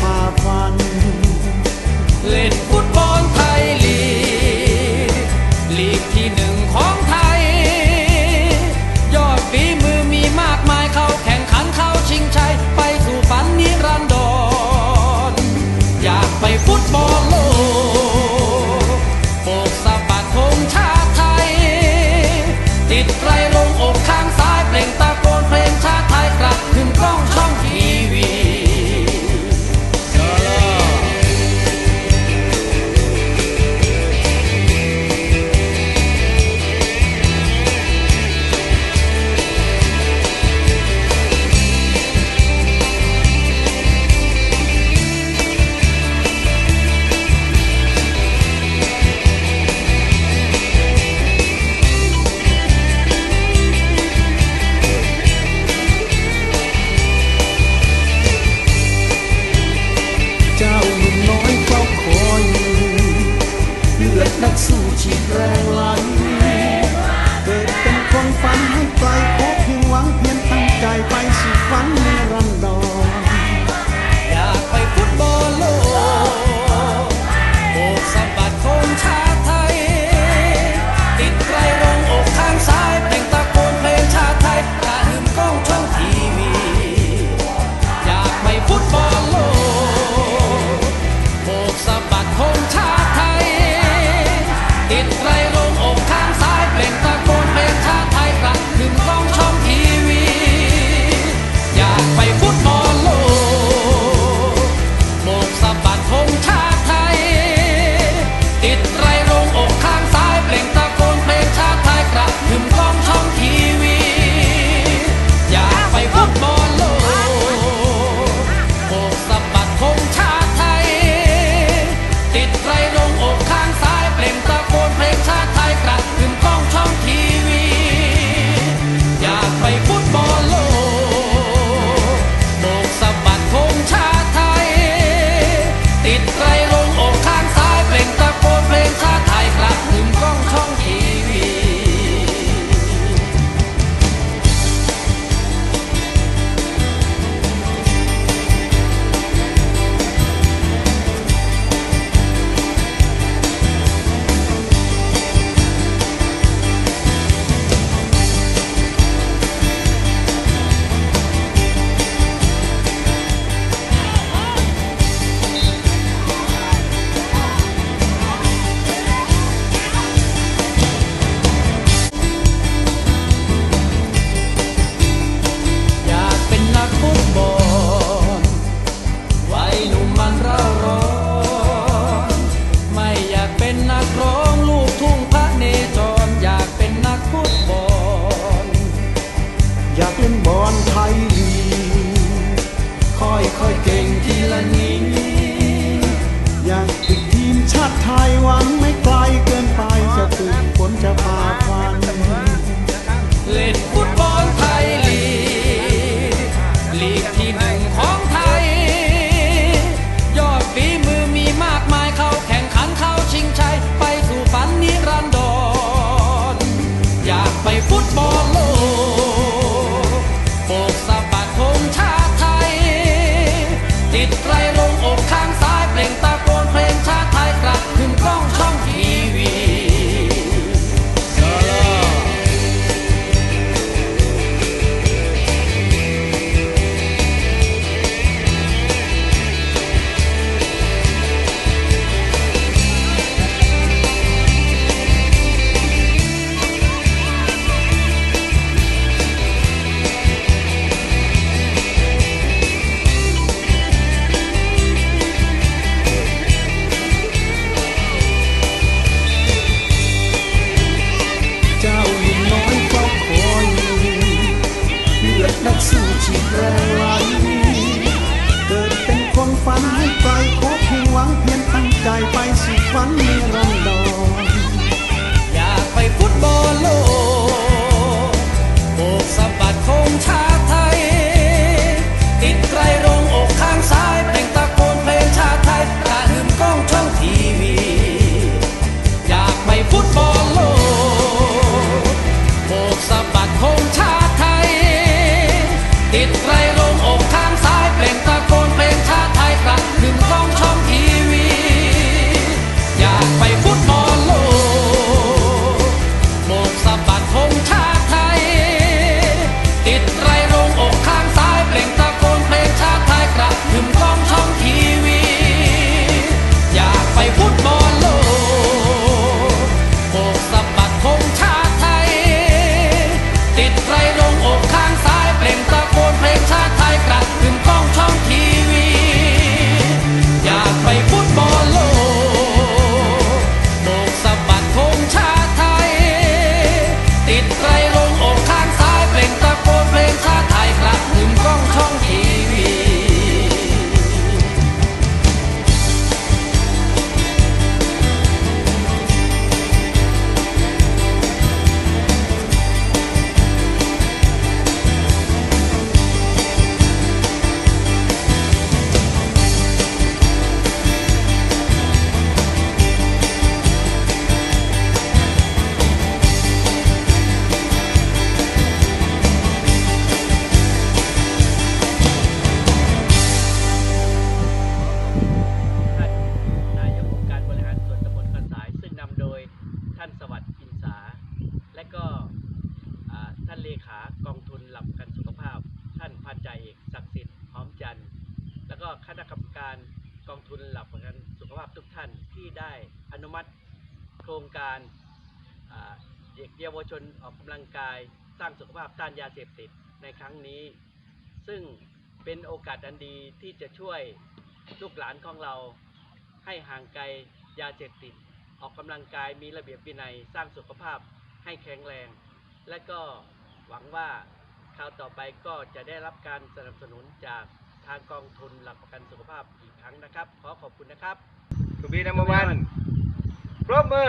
ฝ่าฟัน เล่นฟุตบอลไทยลีก 處前รงไหล มัติโครงการเด็กเยาวชนออกกำลังกาย สร้างสุขภาพต้านยาเสพติดในครั้งนี้ ซึ่งเป็นโอกาสอันดีที่จะช่วยลูกหลานของเราให้ห่างไกลยาเสพติด ออกกำลังกายมีระเบียบวินัยสร้างสุขภาพให้แข็งแรง และก็หวังว่าคราวต่อไปก็จะได้รับการสนับสนุนจากทางกองทุนหลักประกันสุขภาพอีกครั้งนะครับ ขอขอบคุณนะครับ To be number one ปรบมือเอ